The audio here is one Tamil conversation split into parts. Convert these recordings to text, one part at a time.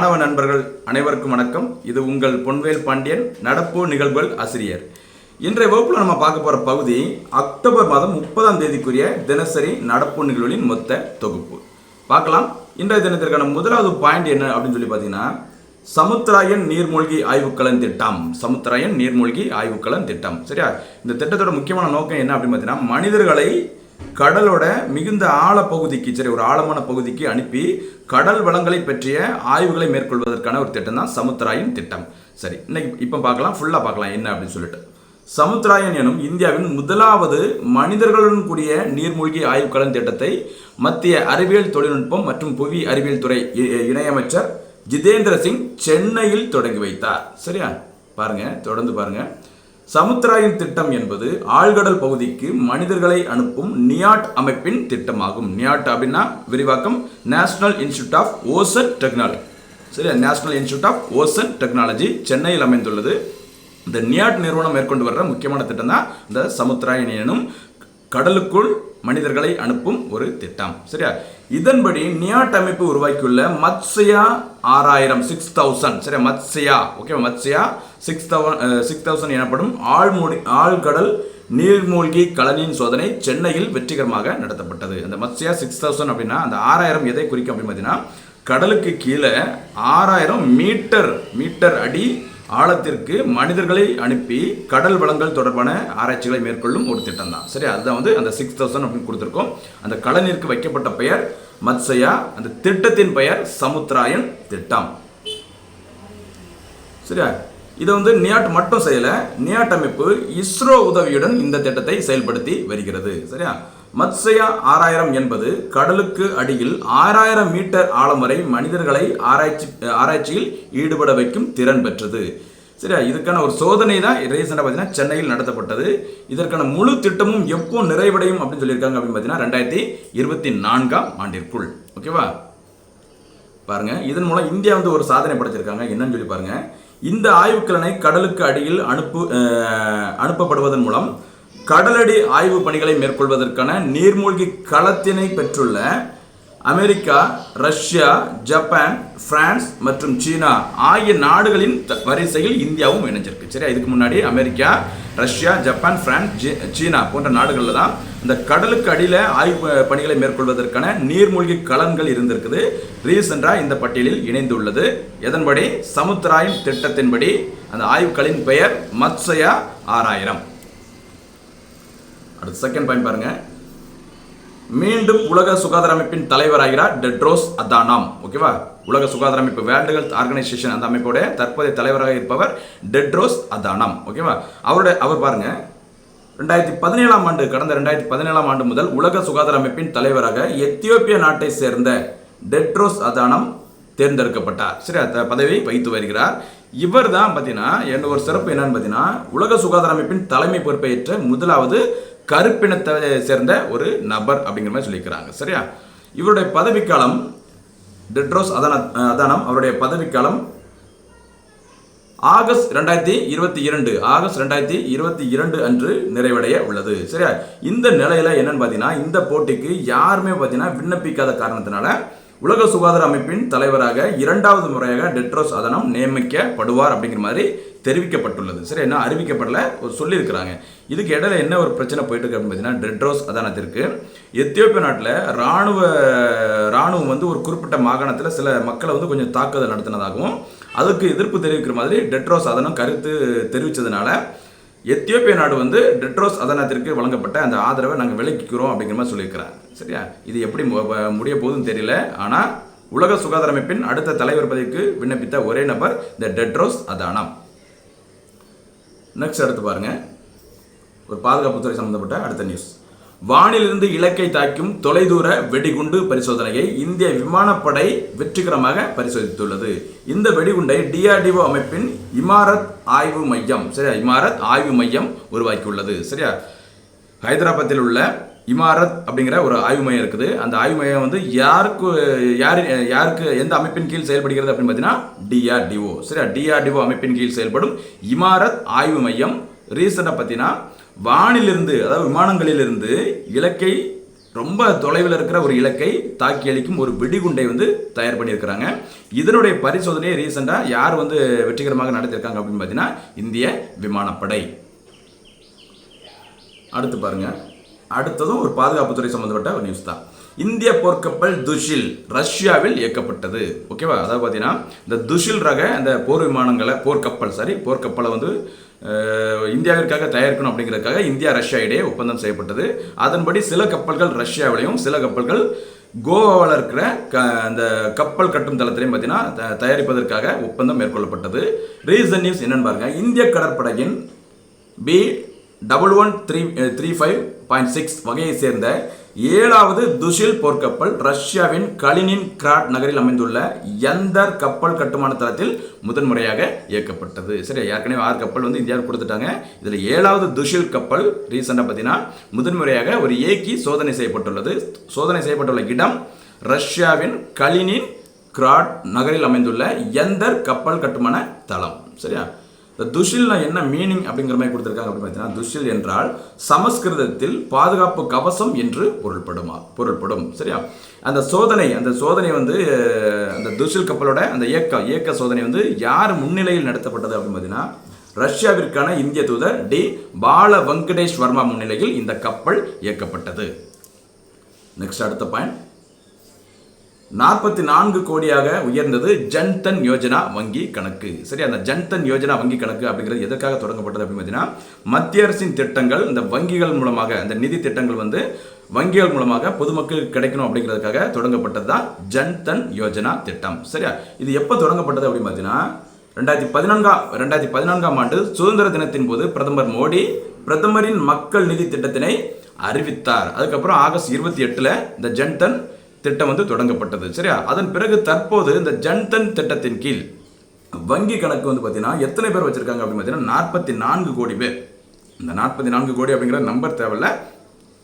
மாணவ நண்பர்கள் அனைவருக்கும் வணக்கம். இது உங்கள் பொன்வேல் பாண்டியன் நடப்பு நிகழ்வுகள் ஆசிரியர். இன்றைய வகுப்பில் நம்ம பார்க்க போகிற பகுதி அக்டோபர் மாதம் முப்பதாம் தேதிக்குரிய தினசரி நடப்பு நிகழ்வுகளின் மொத்த தொகுப்பு. பார்க்கலாம். இன்றைய தினத்திற்கான முதலாவது பாயிண்ட் என்ன அப்படின்னு சொல்லி பார்த்தீங்கன்னா சமுத்திராயன் நீர்மூழ்கி ஆய்வுக்கலன் திட்டம். சமுத்திராயன் நீர்மூழ்கி ஆய்வுக்கலன் திட்டம். சரியா? இந்த திட்டத்தோட முக்கியமான நோக்கம் என்ன அப்படின்னு பார்த்தீங்கன்னா மனிதர்களை கடலோட மிகுந்த ஆழ பகுதிக்கு சரி ஒரு ஆழமான பகுதிக்கு அனுப்பி கடல் வளங்களை பற்றிய ஆய்வுகளை மேற்கொள்வதற்கான ஒரு திட்டம் தான் சமுத்திராயன் திட்டம். சரி இன்னைக்கு இப்போ பார்க்கலாம் ஃபுல்லாக பார்க்கலாம் என்ன அப்படின்னு சொல்லிட்டு. சமுத்திராயன் எனும் இந்தியாவின் முதலாவது மனிதர்களுடன் கூடிய நீர்மூழ்கி ஆய்வுக்கலன் திட்டத்தை மத்திய அறிவியல் தொழில்நுட்பம் மற்றும் புவி அறிவியல் துறை இணையமைச்சர் ஜிதேந்திர சிங் சென்னையில் தொடங்கி வைத்தார். சரியா? பாருங்க தொடர்ந்து பாருங்க. சமுத்திராயன் திட்டம் என்பது ஆழ்கடல் பகுதிக்கு மனிதர்களை அனுப்பும் நியாட் அமைப்பின் திட்டமாகும். நியாட் அப்படின்னா விரிவாக்கம் national institute of ocean technology சரியா? National institute of ocean technology சென்னையில் அமைந்துள்ளது. இந்த நியாட் நிறுவனம் மேற்கொண்டு வர்ற முக்கியமான திட்டம் தான் இந்த சமுத்திராயன் எனும் கடலுக்குள் மனிதர்களை அனுப்பும் ஒரு திட்டம். சரியா? இதன்படி நியாட் அமைப்பு உருவாக்கியுள்ள மத்ஸ்யா ஆறாயிரம் சிக்ஸ் தௌசண்ட் சரியா? Matsya. Okay Matsya six thousand six thousand எனப்படும் ஆழ்மூடி ஆழ்கடல் நீர்மூழ்கி கலனின் சோதனை சென்னையில் வெற்றிகரமாக நடத்தப்பட்டது. அந்த மத்ஸ்யா சிக்ஸ் தௌசண்ட் அப்படின்னா அந்த ஆறாயிரம் எதை குறிக்கும் அப்படின்னு பார்த்தீங்கன்னா கடலுக்கு கீழே ஆறாயிரம் மீட்டர் மீட்டர் அடி ஆழத்திற்கு மனிதர்களை அனுப்பி கடல் வளங்கள் தொடர்பான ஆராய்ச்சிகளை மேற்கொள்ளும் ஒரு திட்டம் தான் சரி அதுதான் வந்து அந்த சிக்ஸ் தௌசண்ட் அப்படின்னு கொடுத்துருக்கோம். அந்த கடலிற்கு வைக்கப்பட்ட பெயர் மத்சயா அந்த திட்டத்தின் பெயர் சமுத்திராயன் திட்டம். சரியா? இதை வந்து நியாட் மட்டும் செய்யல நியாட் அமைப்பு இஸ்ரோ உதவியுடன் இந்த திட்டத்தை செயல்படுத்தி வருகிறது. சரியா? மத்ஸ்யா ஆறாயிரம் என்பது கடலுக்கு அடியில் ஆறாயிரம் மீட்டர் ஆழம் வரை மனிதர்களை ஆராய்ச்சி ஆராய்ச்சியில் ஈடுபட வைக்கும் திறன் பெற்றது. சரியா? இதுக்கான ஒரு சோதனை தான் ரீசெண்டாக பார்த்தீங்கன்னா சென்னையில் நடத்தப்பட்டது. இதற்கான முழு திட்டமும் எப்போ நிறைவடையும் அப்படின்னு சொல்லியிருக்காங்க அப்படின்னு பார்த்தீங்கன்னா ரெண்டாயிரத்தி இருபத்தி நான்காம் ஆண்டிற்குள். ஓகேவா? பாருங்க. இதன் மூலம் இந்தியா வந்து ஒரு சாதனை படைச்சிருக்காங்க. என்னன்னு சொல்லி பாருங்க. இந்த ஆய்வுக்கலனை கடலுக்கு அடியில் அனுப்பு அனுப்பப்படுவதன் மூலம் கடலடி ஆய்வு பணிகளை மேற்கொள்வதற்கான நீர்மூழ்கி களத்தினை பெற்றுள்ள அமெரிக்கா ரஷ்யா ஜப்பான் பிரான்ஸ் மற்றும் சீனா ஆகிய நாடுகளின் த- வரிசையில் இந்தியாவும் இணைஞ்சிருக்கு. சரியா? இதுக்கு முன்னாடி America Russia Japan France China போன்ற நாடுகளில் தான் இந்த கடலுக்கு அடியில் ஆய்வு பணிகளை மேற்கொள்வதற்கான நீர்மூழ்கி களன்கள் இருந்திருக்குது. ரீசெண்டாக இந்த பட்டியலில் இணைந்துள்ளது. எதன்படி? சமுத்திராயன் திட்டத்தின்படி. அந்த ஆய்வுகளின் பெயர் மத்சயா ஆறாயிரம். அடுத்து செகண்ட் பாயிண்ட் பாருங்க. மீண்டும் உலக சுகாதார அமைப்பின் தலைவராகிறார் டெட்ரோஸ் அதானாம். ஓகேவா உலக சுகாதார அமைப்பு வேர்ல்டு ஹெல்த் ஆர்கனைசேஷன் அந்த அமைப்போட தற்போதைய தலைவராக இருப்பவர் டெட்ரோஸ் அதானாம். ஓகேவா அவருடைய அவர் பாருங்க. ரெண்டாயிரத்தி பதினேழாம் ஆண்டு கடந்த ரெண்டாயிரத்தி பதினேழாம் ஆண்டு முதல் உலக சுகாதார அமைப்பின் தலைவராக எத்தியோப்பிய நாட்டை சேர்ந்த டெட்ரோஸ் அதானம் தேர்ந்தெடுக்கப்பட்டார். சரி அந்த பதவியை வைத்து வருகிறார். இவர் தான் பார்த்தீங்கன்னா என்ன ஒரு சிறப்பு என்னன்னு பார்த்தீங்கன்னா உலக சுகாதார அமைப்பின் தலைமை பொறுப்பை ஏற்ற முதலாவது கருப்பினத்தை சேர்ந்த ஒரு நபர் அப்படிங்கிற மாதிரி சொல்லியிருக்கிறாங்க சரியா? இவருடைய பதவிக்காலம் டெட்ரோஸ் அதான அதானம் அவருடைய பதவிக்காலம் ஆகஸ்ட் ரெண்டாயிரத்தி இருபத்தி இரண்டு ஆகஸ்ட் ரெண்டாயிரத்தி இருபத்தி இரண்டு அன்று நிறைவடைய உள்ளது. சரியா? இந்த நிலையில என்னன்னு பார்த்தீங்கன்னா இந்த போட்டிக்கு யாருமே பார்த்தீங்கன்னா விண்ணப்பிக்காத காரணத்தினால உலக சுகாதார அமைப்பின் தலைவராக இரண்டாவது முறையாக டெட்ரோஸ் அதனம் நியமிக்கப்படுவார் அப்படிங்கிற மாதிரி தெரிவிக்கப்பட்டுள்ளது. சரி என்ன அறிவிக்கப்படல? ஒரு சொல்லியிருக்கிறாங்க. இதுக்கு இடையில என்ன ஒரு பிரச்சனை போயிட்டு இருக்கு அப்படின்னு பார்த்தீங்கன்னா டெட்ரோஸ் அதானத்திற்கு. எத்தியோப்பிய நாட்டில் ராணுவ ராணுவம் வந்து ஒரு குறிப்பிட்ட மாகாணத்தில் சில மக்களை வந்து கொஞ்சம் தாக்குதல் நடத்தினதாகவும் அதுக்கு எதிர்ப்பு தெரிவிக்கிற மாதிரி டெட்ரோஸ் அதனம் கருத்து தெரிவித்ததுனால எத்தியோப்பிய நாடு வந்து டெட்ரோஸ் அதனத்திற்கு வழங்கப்பட்ட அந்த ஆதரவை நாங்கள் விலக்கிக்கிறோம் அப்படிங்கிற மாதிரி சொல்லியிருக்கிறாங்க. சரியா? இது எப்படி முடிய போகுதுன்னு தெரியல. ஆனால் உலக சுகாதார அமைப்பின் அடுத்த தலைவர் பதவிக்கு விண்ணப்பித்த ஒரே நபர் இந்த டெட்ரோஸ் அதானம். நெக்ஸ்ட் அடுத்து பாருங்கள் ஒரு பாதுகாப்புத்துறை சம்மந்தப்பட்ட அடுத்த நியூஸ் வானிலிருந்து இலக்கை தாக்கும் தொலைதூர வெடிகுண்டு பரிசோதனையை இந்திய விமானப்படை வெற்றிகரமாக பரிசோதித்துள்ளது. இந்த வெடிகுண்டை டிஆர்டிஓ அமைப்பின் இமாரத் ஆய்வு மையம் சரியா? இமாரத் ஆய்வு மையம் உருவாக்கியுள்ளது சரியா? ஹைதராபாத்தில் உள்ள இமாரத் அப்படிங்கிற ஒரு ஆய்வு மையம் இருக்குது. அந்த ஆய்வு மையம் வந்து யாருக்கு யார் யாருக்கு எந்த அமைப்பின் கீழ் செயல்படுகிறது அப்படின்னு பார்த்தீங்கன்னா டிஆர்டிஓ சரியா? டிஆர்டிஓ அமைப்பின் கீழ் செயல்படும் இமாரத் ஆய்வு மையம் ரீசெண்டாக பார்த்தீங்கன்னா வானிலிருந்து அதாவது விமானங்களிலிருந்து இலக்கை ரொம்ப தொலைவில் இருக்கிற ஒரு இலக்கை தாக்கி அளிக்கும் ஒரு வெடிகுண்டை வந்து தயார் பண்ணியிருக்கிறாங்க. இதனுடைய பரிசோதனையை ரீசெண்டாக யார் வந்து வெற்றிகரமாக நடத்தியிருக்காங்க அப்படின்னு பார்த்தீங்கன்னா இந்திய விமானப்படை. அடுத்து பாருங்கள் அடுத்ததும் ஒரு பாதுகாப்புத்துறை சம்பந்தப்பட்ட ஒரு நியூஸ் தான். இந்திய போர்க்கப்பல் துஷில் ரஷ்யாவில் இயக்கப்பட்டது. ஓகேவா அதாவது பார்த்தீங்கன்னா இந்த துஷில் ரக அந்த போர் விமானங்களை போர்க்கப்பல் சாரி போர்க்கப்பலை வந்து இந்தியாவிற்காக தயாரிக்கணும் அப்படிங்கிறதுக்காக இந்தியா ரஷ்யா இடையே ஒப்பந்தம் செய்யப்பட்டது. அதன்படி சில கப்பல்கள் ரஷ்யாவிலையும் சில கப்பல்கள் கோவாவில் இருக்கிற க அந்த கப்பல் கட்டும் தளத்திலையும் பார்த்தீங்கன்னா த- தயாரிப்பதற்காக ஒப்பந்தம் மேற்கொள்ளப்பட்டது. ரீசன் நியூஸ் என்னென்னு பாருங்கள் இந்திய கடற்படையின் P double one three three five point six வகையை சேர்ந்த ஏழாவது துஷில் போர்க்கப்பல் ரஷ்யாவின் கலினின் கிராட் நகரில் அமைந்துள்ள எந்தர் கப்பல் கட்டுமான தளத்தில் முதன்முறையாக இயக்கப்பட்டது. சரி ஏற்கனவே ஆறு கப்பல் வந்து இந்தியாவுக்கு கொடுத்துட்டாங்க. இதில் ஏழாவது துஷில் கப்பல் ரீசெண்டாக பார்த்தீங்கன்னா முதன்முறையாக ஒரு ஏக்கி சோதனை செய்யப்பட்டுள்ளது. சோதனை செய்யப்பட்டுள்ள இடம் ரஷ்யாவின் கலினின் கிராட் நகரில் அமைந்துள்ள எந்தர் கப்பல் கட்டுமான தளம். சரியா? இந்த துஷில்னா என்ன மீனிங் அப்படிங்கிற மாதிரி கொடுத்துருக்காங்க அப்படின்னு பார்த்தீங்கன்னா துஷில் என்றால் சமஸ்கிருதத்தில் பாதுகாப்பு கவசம் என்று பொருள்படுமா பொருள்படும். சரியா? அந்த சோதனை அந்த சோதனை வந்து அந்த துஷில் கப்பலோட அந்த இயக்க இயக்க சோதனை வந்து யார் முன்னிலையில் நடத்தப்பட்டது அப்படின்னு பார்த்தீங்கன்னா ரஷ்யாவிற்கான இந்திய தூதர் டி பால வெங்கடேஷ் வர்மா முன்னிலையில் இந்த கப்பல் இயக்கப்பட்டது. நெக்ஸ்ட் அடுத்த பாயிண்ட் நாற்பத்தி நான்கு கோடியாக உயர்ந்தது ஜன்தன் யோஜனா வங்கி கணக்கு. சரி அந்த ஜன்தன் யோஜனா வங்கி கணக்கு அப்படிங்கிறது எதற்காக தொடங்கப்பட்டது அப்படின்னு பார்த்தீங்கன்னா மத்திய அரசின் திட்டங்கள் இந்த வங்கிகள் மூலமாக அந்த நிதி திட்டங்கள் வந்து வங்கிகள் மூலமாக பொதுமக்களுக்கு கிடைக்கணும் அப்படிங்கிறதுக்காக தொடங்கப்பட்டது தான் ஜன்தன் யோஜனா திட்டம். சரியா? இது எப்போ தொடங்கப்பட்டது அப்படின்னு பார்த்தீங்கன்னா ரெண்டாயிரத்தி பதினான்காம் ரெண்டாயிரத்தி பதினான்காம் ஆண்டு சுதந்திர தினத்தின் போது பிரதமர் மோடி பிரதமரின் மக்கள் நிதி திட்டத்தினை அறிவித்தார். அதுக்கப்புறம் ஆகஸ்ட் இருபத்தி எட்டில் இந்த ஜன்தன் திட்டம் வந்து தொடங்கப்பட்டது சரியா? அதன் பிறகு தற்போது இந்த ஜன்தன் திட்டத்தின் கீழ் வங்கி கணக்கு வந்து பார்த்தீங்கன்னா எத்தனை பேர் வச்சிருக்காங்க அப்படின்னு பார்த்தீங்கன்னா நாற்பத்தி நான்கு கோடி பேர். இந்த நாற்பத்தி நான்கு கோடி அப்படிங்கிற நம்பர் தேவையில்ல.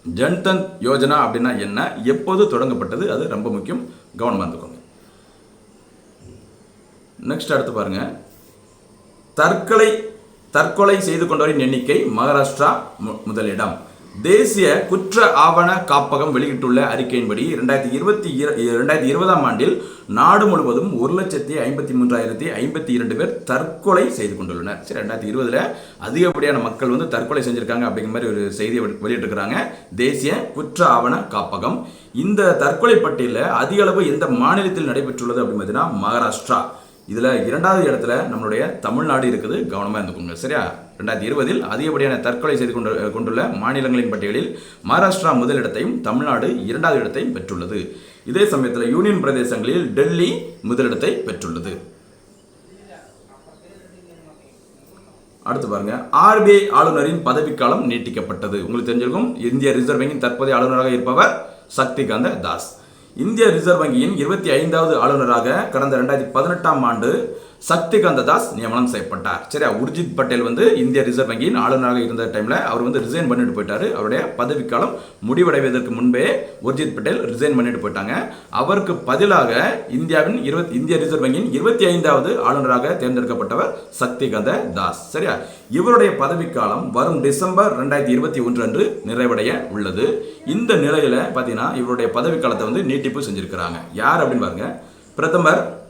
ஜன்தன் யோஜனா அப்படின்னா என்ன? எப்போது தொடங்கப்பட்டது? அது ரொம்ப முக்கியம். கவனமாக இருந்துக்கோங்க. நெக்ஸ்ட் அடுத்து பாருங்க. தற்கொலை தற்கொலை செய்து கொண்டவரின் எண்ணிக்கை மகாராஷ்டிரா மு- முதலிடம். தேசிய குற்ற ஆவண காப்பகம் வெளியிட்டுள்ள அறிக்கையின்படி ரெண்டாயிரத்தி இருபத்தி ரெண்டாயிரத்தி இருபதாம் ஆண்டில் நாடு முழுவதும் ஒரு லட்சத்தி ஐம்பத்தி மூன்றாயிரத்தி ஐம்பத்தி இரண்டு பேர் தற்கொலை செய்து கொண்டுள்ளனர். சரி ரெண்டாயிரத்தி இருபதுல அதிகப்படியான மக்கள் வந்து தற்கொலை செஞ்சிருக்காங்க அப்படிங்கிற மாதிரி ஒரு செய்தியை வெளியிட்டிருக்கிறாங்க. தேசிய குற்ற ஆவண காப்பகம். இந்த தற்கொலை பட்டியலில் அதிக அளவு எந்த மாநிலத்தில் நடைபெற்றுள்ளது அப்படின்னு பார்த்தீங்கன்னா மகாராஷ்டிரா. இதில் இரண்டாவது இடத்துல நம்மளுடைய தமிழ்நாடு இருக்குது. கவனமாக இருந்துக்கோங்க. சரியா? ரெண்டாயிரத்தி இருபதில் அதிகப்படியான தற்கொலை செய்து கொண்டு கொண்டுள்ள மாநிலங்களின் பட்டியலில் மகாராஷ்டிரா முதலிடத்தையும் தமிழ்நாடு இரண்டாவது இடத்தையும் பெற்றுள்ளது. இதே சமயத்தில் யூனியன் பிரதேசங்களில் டெல்லி முதலிடத்தை பெற்றுள்ளது. அடுத்து பாருங்க. ஆர்பிஐ ஆளுநரின் பதவிக்காலம் நீட்டிக்கப்பட்டது. உங்களுக்கு தெரிஞ்சிருக்கும் இந்திய ரிசர்வ் வங்கியின் தற்போதைய ஆளுநராக இருப்பவர் சக்திகாந்த தாஸ். இந்திய ரிசர்வ் வங்கியின் இருபத்தி ஐந்தாவது ஆளுநராக கடந்த ரெண்டாயிரத்தி பதினெட்டாம் ஆண்டு சக்திகாந்த தாஸ் நியமனம் செய்யப்பட்டார். சரியா? உர்ஜித் பட்டேல் வந்து இந்திய ரிசர்வ் வங்கியின் ஆளுநராக இருந்த டைமில் அவர் வந்து ரிசைன் பண்ணிட்டு போயிட்டார். அவருடைய பதவிக்காலம் முடிவடைவதற்கு முன்பே உர்ஜித் பட்டேல் ரிசைன் பண்ணிட்டு போயிட்டாங்க. அவருக்கு பதிலாக இந்தியாவின் இருபத்தி இந்திய ரிசர்வ் வங்கியின் இருபத்தி ஐந்தாவது ஆளுநராக தேர்ந்தெடுக்கப்பட்டவர் சக்திகாந்த தாஸ் சரியா? இவருடைய பதவிக்காலம் வரும் டிசம்பர் ரெண்டாயிரத்தி இருபத்தி ஒன்று அன்று நிறைவடைய உள்ளது. இந்த நிலையில் பார்த்தீங்கன்னா இவருடைய பதவிக்காலத்தை வந்து நீட்டிப்பு செஞ்சுருக்கிறாங்க. யார் அப்படின்னு பாருங்க. பிரதமர்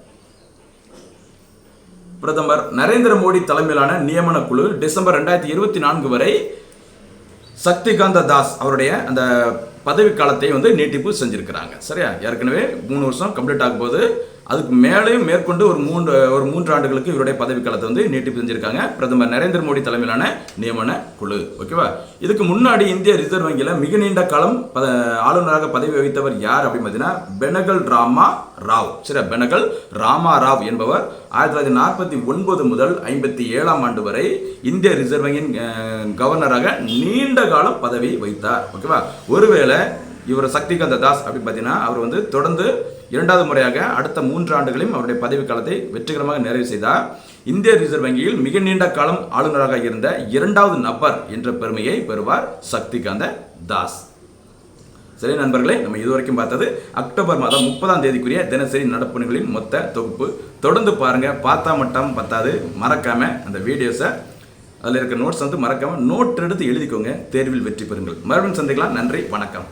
பிரதமர் நரேந்திர மோடி தலைமையிலான நியமன குழு டிசம்பர் ரெண்டாயிரத்தி இருபத்தி நான்கு வரை சக்திகாந்த தாஸ் அவருடைய அந்த பதவி காலத்தை வந்து நீட்டிப்பு செஞ்சிருக்கிறாங்க. சரியா? ஏற்கனவே மூணு வருஷம் கம்ப்ளீட் ஆகும் போது அதுக்கு மேலேயும் மேற்கொண்டு ஒரு மூன்று ஒரு மூன்று ஆண்டுகளுக்கு இவருடைய பதவிக்காலத்தை வந்து நீட்டிப்பு செஞ்சிருக்காங்க. பிரதமர் நரேந்திர மோடி தலைமையிலான நியமன குழு. ஓகேவா? இதுக்கு முன்னாடி இந்திய ரிசர்வ் வங்கியில் மிக நீண்ட காலம் பத- ஆளுநராக பதவி வகித்தவர் யார் அப்படின்னு பார்த்தீங்கன்னா பெனகல் ராமா ராவ். சரி பெனகல் ராமா ராவ் என்பவர் ஆயிரத்தி தொள்ளாயிரத்தி நாற்பத்தி ஒன்பது முதல் ஐம்பத்தி ஏழாம் ஆண்டு வரை இந்திய ரிசர்வ் வங்கியின் கவர்னராக நீண்ட காலம் பதவி வைத்தார் ஓகேவா? ஒருவேளை இவர் சக்திகாந்த தாஸ் அப்படின்னு பார்த்தீங்கன்னா அவர் வந்து தொடர்ந்து இரண்டாவது முறையாக அடுத்த மூன்று ஆண்டுகளையும் அவருடைய பதவிக்காலத்தை வெற்றிகரமாக நிறைவு செய்தார். இந்திய ரிசர்வ் வங்கியில் மிக நீண்ட காலம் ஆளுநராக இருந்த இரண்டாவது நபர் என்ற பெருமையை பெறுவார் சக்திகாந்த தாஸ். சரி நண்பர்களே நம்ம இதுவரைக்கும் பார்த்தது அக்டோபர் மாதம் முப்பதாம் தேதிக்குரிய தினசரி நடப்புணிகளின் மொத்த தொகுப்பு. தொடர்ந்து பாருங்க பார்த்தா மட்டும் பத்தாது மறக்காம அந்த வீடியோஸை அதில் இருக்க நோட்ஸ் வந்து மறக்காம நோட் எடுத்து எழுதிக்கோங்க. தேர்வில் வெற்றி பெறுங்கள். மறுபடியும் சந்திக்கலாம். நன்றி வணக்கம்.